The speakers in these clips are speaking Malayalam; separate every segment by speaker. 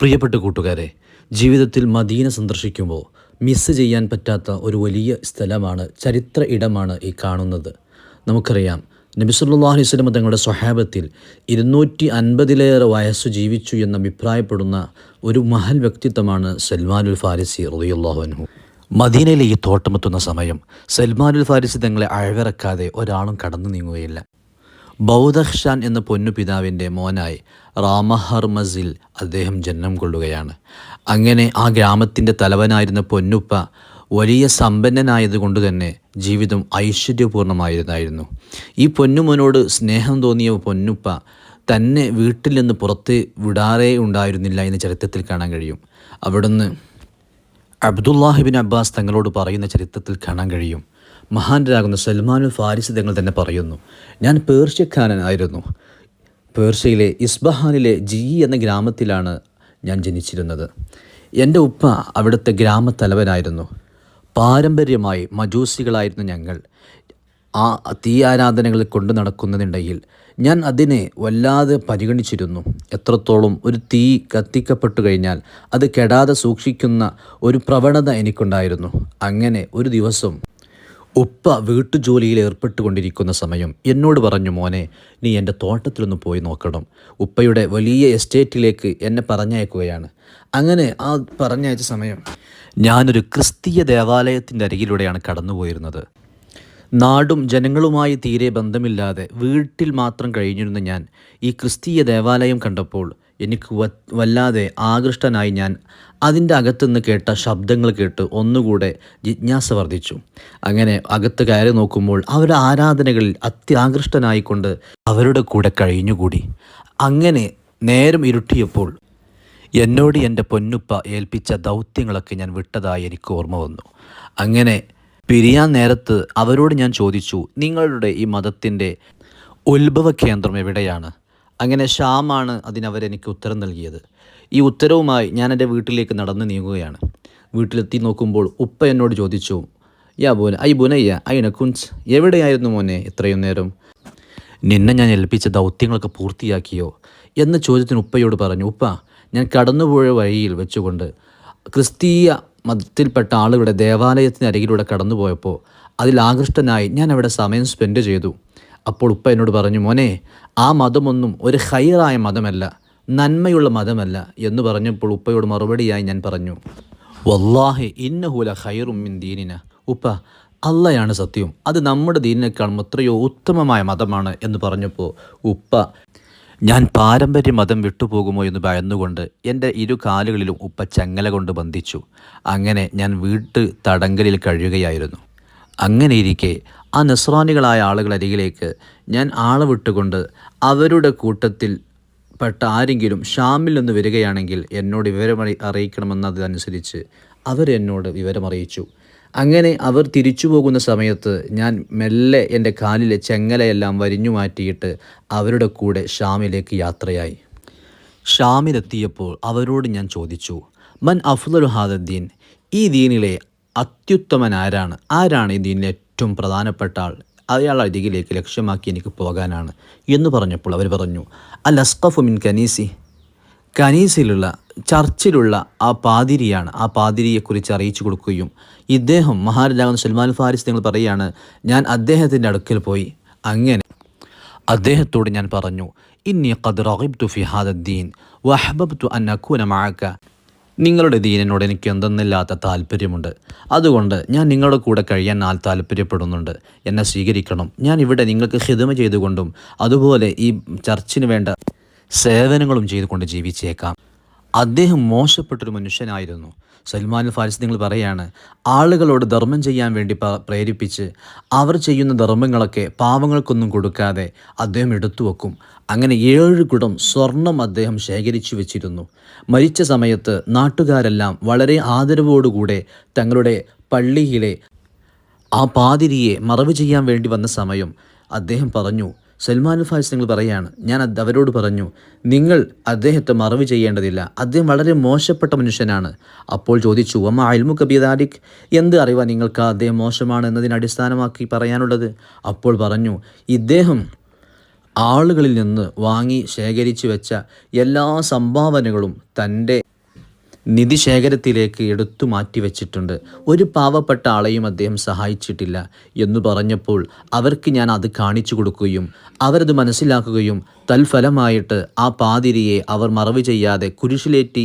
Speaker 1: പ്രിയപ്പെട്ട കൂട്ടുകാരെ ജീവിതത്തിൽ മദീന സന്ദർശിക്കുമ്പോൾ മിസ് ചെയ്യാൻ പറ്റാത്ത ഒരു വലിയ സ്ഥലമാണ് ചരിത്ര ഇടമാണ് ഈ കാണുന്നത്. നമുക്കറിയാം നബി സല്ലല്ലാഹു അലൈഹി വസല്ലം തങ്ങളുടെ സ്വഹാബത്തിൽ ഇരുന്നൂറ്റി അൻപതിലേറെ വയസ്സ് ജീവിച്ചു എന്ന് അഭിപ്രായപ്പെടുന്ന ഒരു മഹൽ വ്യക്തിത്വമാണ് സൽമാനുൽ ഫാരിസി അൻഹു. മദീനയിലെ ഈ തോട്ടമെത്തുന്ന സമയം സൽമാനുൽ ഫാരിസി തങ്ങളെ അഴവിറക്കാതെ ഒരാളും കടന്നു നീങ്ങുകയില്ല. ബൗദഖ്ഷാൻ എന്ന പൊന്നു പിതാവിന്റെ മോനായി റാമഹർമസിൽ അദ്ദേഹം ജന്മം കൊള്ളുകയാണ്. അങ്ങനെ ആ ഗ്രാമത്തിന്റെ തലവനായിരുന്ന പൊന്നുപ്പ വലിയ സമ്പന്നനായതുകൊണ്ട് തന്നെ ജീവിതം ഐശ്വര്യപൂർണമായിരുന്നായിരുന്നു ഈ പൊന്നുമോനോട് സ്നേഹം തോന്നിയ പൊന്നുപ്പ തന്നെ വീട്ടിൽ നിന്ന് പുറത്ത് വിടാറേ ഉണ്ടായിരുന്നില്ല എന്ന് ചരിത്രത്തിൽ കാണാൻ കഴിയും. അവിടുന്ന് അബ്ദുല്ലാഹിബിൻ അബ്ബാസ് തങ്ങളോട് പറയുന്ന ചരിത്രത്തിൽ കാണാൻ കഴിയും. മഹാനരാകുന്ന സൽമാനുൽ ഫാരിസ് തങ്ങൾ തന്നെ പറയുന്നു. ഞാൻ പേർഷ്യക്കാരനായിരുന്നു. പേർഷ്യയിലെ ഇസ്ബഹാനിലെ ജി എന്ന ഗ്രാമത്തിലാണ് ഞാൻ ജനിച്ചിരുന്നത്. എന്റെ ഉപ്പ അവിടുത്തെ ഗ്രാമത്തലവനായിരുന്നു. പാരമ്പര്യമായി മജൂസികളായിരുന്നു ഞങ്ങൾ. ആ തീ ആരാധനകൾ കൊണ്ടു നടക്കുന്നതിനിടയിൽ ഞാൻ അതിനെ വല്ലാതെ പരിഗണിച്ചിരുന്നു. എത്രത്തോളം ഒരു തീ കത്തിക്കപ്പെട്ടു കഴിഞ്ഞാൽ അത് കെടാതെ സൂക്ഷിക്കുന്ന ഒരു പ്രവണത എനിക്കുണ്ടായിരുന്നു. അങ്ങനെ ഒരു ദിവസം ഉപ്പ വീട്ടുജോലിയിൽ ഏർപ്പെട്ടുകൊണ്ടിരിക്കുന്ന സമയം എന്നോട് പറഞ്ഞു മോനെ നീ എന്റെ തോട്ടത്തിലൊന്ന് പോയി നോക്കണം. ഉപ്പയുടെ വലിയ എസ്റ്റേറ്റിലേക്ക് എന്നെ പറഞ്ഞയക്കുകയാണ്. അങ്ങനെ ആ പറഞ്ഞയച്ച സമയം ഞാനൊരു ക്രിസ്തീയ ദേവാലയത്തിന്റെ അരികിലൂടെയാണ് കടന്നുപോയിരുന്നത്. നാടും ജനങ്ങളുമായി തീരെ ബന്ധമില്ലാതെ വീട്ടിൽ മാത്രം കഴിഞ്ഞിരുന്ന ഞാൻ ഈ ക്രിസ്തീയ ദേവാലയം കണ്ടപ്പോൾ എനിക്ക് വല്ലാതെ ആകൃഷ്ടനായി ഞാൻ അതിന്റെ അകത്തുനിന്ന് കേട്ട ശബ്ദങ്ങൾ കേട്ട് ഒന്നുകൂടെ ജിജ്ഞാസ വർദ്ധിച്ചു. അങ്ങനെ അകത്ത് കയറി നോക്കുമ്പോൾ അവരുടെ ആരാധനകളിൽ അത്യാകൃഷ്ടനായിക്കൊണ്ട് അവരുടെ കൂടെ കഴിഞ്ഞുകൂടി. അങ്ങനെ നേരം ഇരുട്ടിയപ്പോൾ എന്നോട് എന്റെ പൊന്നുപ്പ ഏൽപ്പിച്ച ദൗത്യങ്ങളൊക്കെ ഞാൻ വിട്ടതായി എനിക്ക് ഓർമ്മ വന്നു. അങ്ങനെ പിരിയാൻ നേരത്ത് അവരോട് ഞാൻ ചോദിച്ചു നിങ്ങളുടെ ഈ മതത്തിന്റെ ഉത്ഭവ കേന്ദ്രം എവിടെയാണ്? അങ്ങനെ ഷാമാണ് അതിനവരെനിക്ക് ഉത്തരം നൽകിയത്. ഈ ഉത്തരവുമായി ഞാൻ എന്റെ വീട്ടിലേക്ക് നടന്നു നീങ്ങുകയാണ്. വീട്ടിലെത്തി നോക്കുമ്പോൾ ഉപ്പ എന്നോട് ചോദിച്ചു യാ ബോന ഐ ബുനയ്യ ഐന കുൻസ് എവിടെയായിരുന്നു മോനെ ഇത്രയും നേരം? നിന്നെ ഞാൻ ഏൽപ്പിച്ച ദൗത്യങ്ങളൊക്കെ പൂർത്തിയാക്കിയോ? എന്ന ചോദ്യത്തിന് ഉപ്പയോട് പറഞ്ഞു ഉപ്പ ഞാൻ കടന്നുപോയ വഴിയിൽ വെച്ചുകൊണ്ട് ക്രിസ്തീയ മതത്തിൽപ്പെട്ട ആളുകളുടെ ദേവാലയത്തിന് അരികിലൂടെ കടന്നുപോയപ്പോൾ അതിൽ ആകൃഷ്ടനായി ഞാൻ അവിടെ സമയം സ്പെൻഡ് ചെയ്തു. അപ്പോൾ ഉപ്പ എന്നോട് പറഞ്ഞു മോനെ ആ മതമൊന്നും ഒരു ഹൈറായ മതമല്ല നന്മയുള്ള മതമല്ല എന്ന് പറഞ്ഞപ്പോൾ ഉപ്പയോട് മറുപടിയായി ഞാൻ പറഞ്ഞു വല്ലാഹി ഇന്നഹുല ഹൈറും മിൻ ദീനിന. ഉപ്പ അള്ളയാണ് സത്യം അത് നമ്മുടെ ദീനിനേക്കാളും എത്രയോ ഉത്തമമായ മതമാണ് എന്ന് പറഞ്ഞപ്പോൾ ഉപ്പ ഞാൻ പാരമ്പര്യ മതം വിട്ടുപോകുമോ എന്ന് ഭയന്നുകൊണ്ട് എന്റെ ഇരു കാലുകളിലും ഉപ്പ ചങ്ങല കൊണ്ട് ബന്ധിച്ചു. അങ്ങനെ ഞാൻ വീട്ട് തടങ്കലിൽ കഴിയുകയായിരുന്നു അങ്ങനെ ഇരിക്കെ ആ നസ്രാനികളായ ആളുകളരികിലേക്ക് ഞാൻ ആളെ വിട്ടുകൊണ്ട് അവരുടെ കൂട്ടത്തിൽ പെട്ട ആരെങ്കിലും ഷാമിൽ നിന്ന് വരികയാണെങ്കിൽ എന്നോട് വിവരം അറി- അറിയിക്കണമെന്നതനുസരിച്ച് അവരെന്നോട് വിവരമറിയിച്ചു അങ്ങനെ അവർ തിരിച്ചു പോകുന്ന സമയത്ത് ഞാൻ മെല്ലെ എന്റെ കാലിലെ ചെങ്ങലയെല്ലാം വരിഞ്ഞു മാറ്റിയിട്ട് അവരുടെ കൂടെ ഷാമിലേക്ക് യാത്രയായി. ഷാമിലെത്തിയപ്പോൾ അവരോട് ഞാൻ ചോദിച്ചു മൻ അഫ്ദുൽ ഹാദദ്ദീൻ ഈ ദീനിലെ അത്യുത്തമൻ ആരാണ്? ആരാണ് ഈ ദീനിലെ ഏറ്റവും പ്രധാനപ്പെട്ട ആൾ അയാൾ അരികിലേക്ക് ലക്ഷ്യമാക്കി എനിക്ക് പോകാനാണ് എന്ന് പറഞ്ഞപ്പോൾ അവർ പറഞ്ഞു അൽ അസ്കഫു മിൻ കനീസി. കനീസിലുള്ള ചർച്ചിലുള്ള ആ പാതിരിയാണ് ആ പാതിരിയെക്കുറിച്ച് അറിയിച്ചു കൊടുക്കുകയും ഇദ്ദേഹം മഹാരാജാവ് സൽമാൻ ഫാരിസ് നിങ്ങൾ പറയുകയാണ് ഞാൻ അദ്ദേഹത്തിന്റെ അടുക്കൽ പോയി അങ്ങനെ അദ്ദേഹത്തോട് ഞാൻ പറഞ്ഞു ഇന്നി ഖദ് റഗിബ്തു ഫി ദീൻ വഹബബ്തു അൻ അക്കൂന മഅക. നിങ്ങളുടെ ദീനനോട് എനിക്ക് എന്തെന്നില്ലാത്ത താല്പര്യമുണ്ട്. അതുകൊണ്ട് ഞാൻ നിങ്ങളുടെ കൂടെ കഴിയാൻ ആൾ താല്പര്യപ്പെടുന്നുണ്ട്. എന്നെ സ്വീകരിക്കണം. ഞാൻ ഇവിടെ നിങ്ങൾക്ക് ഹിതമ ചെയ്തുകൊണ്ടും അതുപോലെ ഈ ചർച്ചിന് വേണ്ട സേവനങ്ങളും ചെയ്തുകൊണ്ട് ജീവിച്ചേക്കാം. അദ്ദേഹം മോശപ്പെട്ടൊരു മനുഷ്യനായിരുന്നു. സൽമാൻ ഫാരിസ് നിങ്ങൾ പറയാണ് ആളുകളോട് ധർമ്മം ചെയ്യാൻ വേണ്ടി പ്രേരിപ്പിച്ച് അവർ ചെയ്യുന്ന ധർമ്മങ്ങളൊക്കെ പാവങ്ങൾക്കൊന്നും കൊടുക്കാതെ അദ്ദേഹം എടുത്തു വെക്കും. അങ്ങനെ ഏഴ് കുടം സ്വർണം അദ്ദേഹം ശേഖരിച്ചു വെച്ചിരുന്നു. മരിച്ച സമയത്ത് നാട്ടുകാരെല്ലാം വളരെ ആദരവോടുകൂടെ തങ്ങളുടെ പള്ളിയിലെ ആ പാതിരിയെ മറവ് ചെയ്യാൻ വേണ്ടി വന്ന സമയം അദ്ദേഹം പറഞ്ഞു സൽമാൻ ഫാസ് നിങ്ങൾ പറയുകയാണ് ഞാൻ അവരോട് പറഞ്ഞു നിങ്ങൾ അദ്ദേഹത്തെ മറവ് ചെയ്യേണ്ടതില്ല അദ്ദേഹം വളരെ മോശപ്പെട്ട മനുഷ്യനാണ്. അപ്പോൾ ചോദിച്ചു അമ്മ അൽമു കബീദാലിക് എന്ത് അറിവാ നിങ്ങൾക്ക് അദ്ദേഹം മോശമാണ് എന്നതിനെ അടിസ്ഥാനമാക്കി പറയാനുള്ളത്? അപ്പോൾ പറഞ്ഞു ഇദ്ദേഹം ആളുകളിൽ നിന്ന് വാങ്ങി ശേഖരിച്ചു വെച്ച എല്ലാ സംഭാവനകളും തന്റെ നിധി ശേഖരത്തിലേക്ക് എടുത്തു മാറ്റി വെച്ചിട്ടുണ്ട് ഒരു പാവപ്പെട്ട ആളെയും അദ്ദേഹം സഹായിച്ചിട്ടില്ല എന്ന് പറഞ്ഞപ്പോൾ അവർക്ക് ഞാൻ അത് കാണിച്ചു കൊടുക്കുകയും അവരത് മനസ്സിലാക്കുകയും തൽഫലമായിട്ട് ആ പാതിരിയെ അവർ മറവ് ചെയ്യാതെ കുരിശിലേറ്റി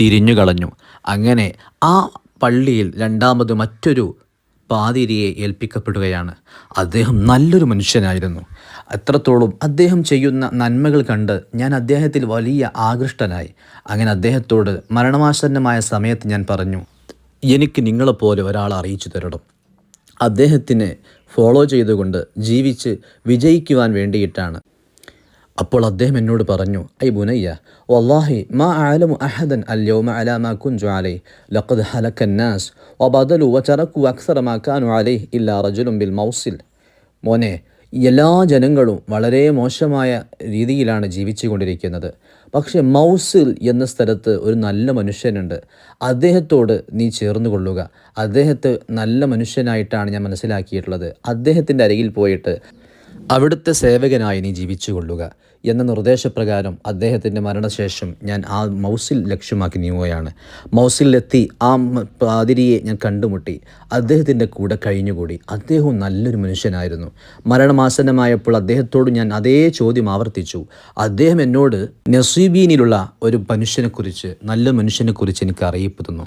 Speaker 1: തിരിഞ്ഞു കളഞ്ഞു. അങ്ങനെ ആ പള്ളിയിൽ രണ്ടാമത് മറ്റൊരു പാതിരിയെ ഏൽപ്പിക്കപ്പെടുകയാണ്. അദ്ദേഹം നല്ലൊരു മനുഷ്യനായിരുന്നു. അത്രത്തോളം അദ്ദേഹം ചെയ്യുന്ന നന്മകൾ കണ്ട് ഞാൻ അദ്ദേഹത്തിൽ വലിയ ആകൃഷ്ടനായി. അങ്ങനെ അദ്ദേഹത്തോട് മരണമാസന്നമായ സമയത്ത് ഞാൻ പറഞ്ഞു എനിക്ക് നിങ്ങളെപ്പോലെ ഒരാൾ അറിയിച്ചു തരണം. അദ്ദേഹത്തിനെ ഫോളോ ചെയ്തുകൊണ്ട് ജീവിച്ച് വിജയിക്കുവാൻ വേണ്ടിയിട്ടാണ്. അപ്പോൾ അദ്ദേഹം എന്നോട് പറഞ്ഞു ഐ ബുനയ്യ വല്ലാഹി മാ ആലമു അഹദൻ അല്യോമ മാ കുൻ അലൈ ലഖദ് ഹലക്കൻ നാസ് വബദലു വചറക്കു അക്സറ മാ കാനു അലൈ ഇല്ലാ റജുലും ബിൽ മൗസിൽ. മോനെ എല്ലാ ജനങ്ങളും വളരെ മോശമായ രീതിയിലാണ് ജീവിച്ചു കൊണ്ടിരിക്കുന്നത് പക്ഷേ മൗസിൽ എന്ന സ്ഥലത്ത് ഒരു നല്ല മനുഷ്യനുണ്ട്. അദ്ദേഹത്തോട് നീ ചേർന്നു കൊള്ളുക അദ്ദേഹത്തെ നല്ല മനുഷ്യനായിട്ടാണ് ഞാൻ മനസ്സിലാക്കിയിട്ടുള്ളത്. അദ്ദേഹത്തിന്റെ അരികിൽ പോയിട്ട് അവിടുത്തെ സേവകനായി നീ ജീവിച്ചുകൊള്ളുക എന്ന നിർദ്ദേശപ്രകാരം അദ്ദേഹത്തിന്റെ മരണശേഷം ഞാൻ ആ മൗസിൽ ലക്ഷ്യമാക്കി നീങ്ങുകയാണ്. മൗസിലെത്തി ആ പാതിരിയെ ഞാൻ കണ്ടുമുട്ടി. അദ്ദേഹത്തിന്റെ കൂടെ കഴിഞ്ഞുകൂടി. അദ്ദേഹവും നല്ലൊരു മനുഷ്യനായിരുന്നു. മരണമാസന്നമായപ്പോൾ അദ്ദേഹത്തോട് ഞാൻ അതേ ചോദ്യം ആവർത്തിച്ചു. അദ്ദേഹം എന്നോട് നസീബീനിലുള്ള ഒരു മനുഷ്യനെക്കുറിച്ച് നല്ല മനുഷ്യനെക്കുറിച്ച് എനിക്ക് അറിയിപ്പ് തന്നു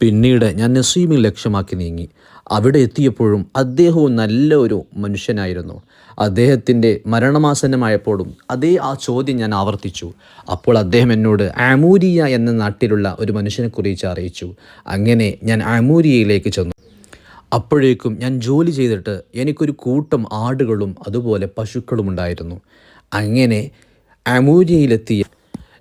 Speaker 1: പിന്നീട് ഞാൻ നസീമിൽ ലക്ഷ്യമാക്കി നീങ്ങി. അവിടെ എത്തിയപ്പോഴും അദ്ദേഹവും നല്ല ഒരു മനുഷ്യനായിരുന്നു. അദ്ദേഹത്തിന്റെ മരണമാസന്നമായപ്പോഴും അതേ ആ ചോദ്യം ഞാൻ ആവർത്തിച്ചു. അപ്പോൾ അദ്ദേഹം എന്നോട് ആമൂരിയ എന്ന നാട്ടിലുള്ള ഒരു മനുഷ്യനെക്കുറിച്ച് അറിയിച്ചു. അങ്ങനെ ഞാൻ ആമൂരിയയിലേക്ക് ചെന്നു. അപ്പോഴേക്കും ഞാൻ ജോലി ചെയ്തിട്ട് എനിക്കൊരു കൂട്ടം ആടുകളും അതുപോലെ പശുക്കളും ഉണ്ടായിരുന്നു. അങ്ങനെ അമൂര്യയിലെത്തിയ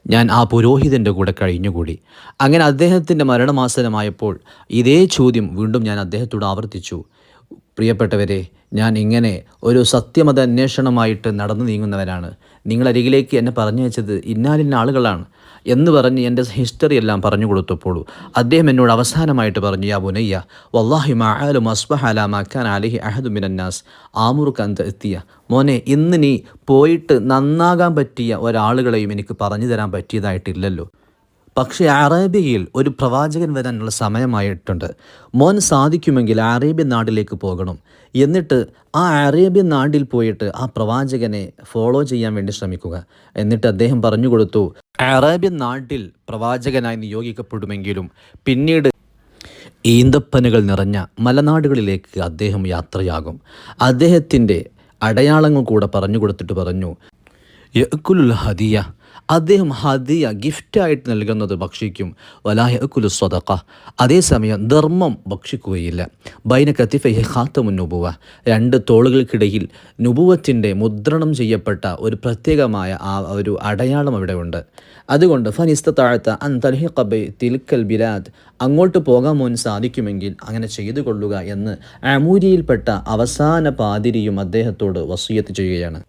Speaker 1: ഞാൻ ആ പുരോഹിതന്റെ കൂടെ കഴിഞ്ഞുകൂടി. അങ്ങനെ അദ്ദേഹത്തിന്റെ മരണമാസനമായപ്പോൾ ഇതേ ചോദ്യം വീണ്ടും ഞാൻ അദ്ദേഹത്തോട് ആവർത്തിച്ചു. പ്രിയപ്പെട്ടവരെ ഞാൻ ഇങ്ങനെ ഒരു സത്യമത അന്വേഷണമായിട്ട് നടന്നു നീങ്ങുന്നവരാണ് നിങ്ങളരികിലേക്ക് എന്നെ പറഞ്ഞു വെച്ചത് ഇന്നാലിന്ന ആളുകളാണ് എന്ന് പറഞ്ഞ് എന്റെ ഹിസ്റ്ററി എല്ലാം പറഞ്ഞു കൊടുത്തപ്പോൾ അദ്ദേഹം എന്നോട് അവസാനമായിട്ട് പറഞ്ഞു യാ ബുനയ്യ വല്ലാഹി മഹാലും മസ്ബഹ അലാ മക്കാൻ അലിഹി അഹദു മിനന്നാസ് ആമുറുക്ക് അന്ത എത്തിയ. മോനെ ഇന്ന് നീ പോയിട്ട് നന്നാകാൻ പറ്റിയ ഒരാളുകളെയും എനിക്ക് പറഞ്ഞു തരാൻ പറ്റിയതായിട്ടില്ലല്ലോ. പക്ഷേ അറേബ്യയിൽ ഒരു പ്രവാചകൻ വരാനുള്ള സമയമായിട്ടുണ്ട്. മോൻ സാധിക്കുമെങ്കിൽ അറേബ്യൻ നാട്ടിലേക്ക് പോകണം. എന്നിട്ട് ആ അറേബ്യൻ നാട്ടിൽ പോയിട്ട് ആ പ്രവാചകനെ ഫോളോ ചെയ്യാൻ വേണ്ടി ശ്രമിക്കുക. എന്നിട്ട് അദ്ദേഹം പറഞ്ഞു കൊടുത്തു അറേബ്യൻ നാട്ടിൽ പ്രവാചകനായി നിയോഗിക്കപ്പെടുമെങ്കിലും പിന്നീട് ഈന്തപ്പനുകൾ നിറഞ്ഞ മലനാടുകളിലേക്ക് അദ്ദേഹം യാത്രയാകും. അദ്ദേഹത്തിന്റെ അടയാളങ്ങൾ കൂടെ പറഞ്ഞു കൊടുത്തിട്ട് പറഞ്ഞു യക്കുലുൽ ഹദിയ അദ്ദേഹം ഹദിയ ഗിഫ്റ്റായിട്ട് നൽകുന്നത് ഭക്ഷിക്കും. വലായ കുലു സ്വതക്ക അതേസമയം ധർമ്മം ഭക്ഷിക്കുകയില്ല. ബൈന കത്തിഫഹി ഹാത്തമു നുബുവ. രണ്ട് തോളുകൾക്കിടയിൽ നുബുവത്തിന്റെ മുദ്രണം ചെയ്യപ്പെട്ട ഒരു പ്രത്യേകമായ ആ ഒരു അടയാളം അവിടെ ഉണ്ട്. അതുകൊണ്ട് ഫനിസ്ത താഴ്ത്ത അൻ തൽഹിഖബൈ തിൽക്കൽ ബിലാദ്. അങ്ങോട്ട് പോകാൻ മോൻ സാധിക്കുമെങ്കിൽ അങ്ങനെ ചെയ്തു കൊള്ളുക എന്ന് അമൂരിയിൽപ്പെട്ട അവസാന പാതിരിയും അദ്ദേഹത്തോട് വസൂയത്ത് ചെയ്യുകയാണ്.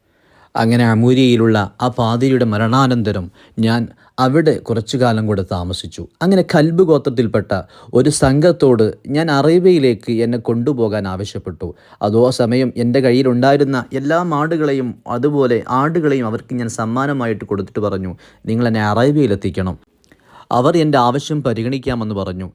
Speaker 1: അങ്ങനെ അമൂരിയയിലുള്ള ആ പാതിരിയുടെ മരണാനന്തരം ഞാൻ അവിടെ കുറച്ചു കാലം കൂടെ താമസിച്ചു. അങ്ങനെ കൽബ് ഗോത്രത്തിൽപ്പെട്ട ഒരു സംഘത്തോട് ഞാൻ അറേബ്യയിലേക്ക് എന്നെ കൊണ്ടുപോകാൻ ആവശ്യപ്പെട്ടു. അതോ സമയം എന്റെ കയ്യിലുണ്ടായിരുന്ന എല്ലാ ആടുകളെയും അതുപോലെ ആടുകളെയും അവർക്ക് ഞാൻ സമ്മാനമായിട്ട് കൊടുത്തിട്ട് പറഞ്ഞു നിങ്ങൾ എന്നെ അറേബ്യയിലെത്തിക്കണം. അവർ എന്റെ ആവശ്യം പരിഗണിക്കാമെന്ന് പറഞ്ഞു.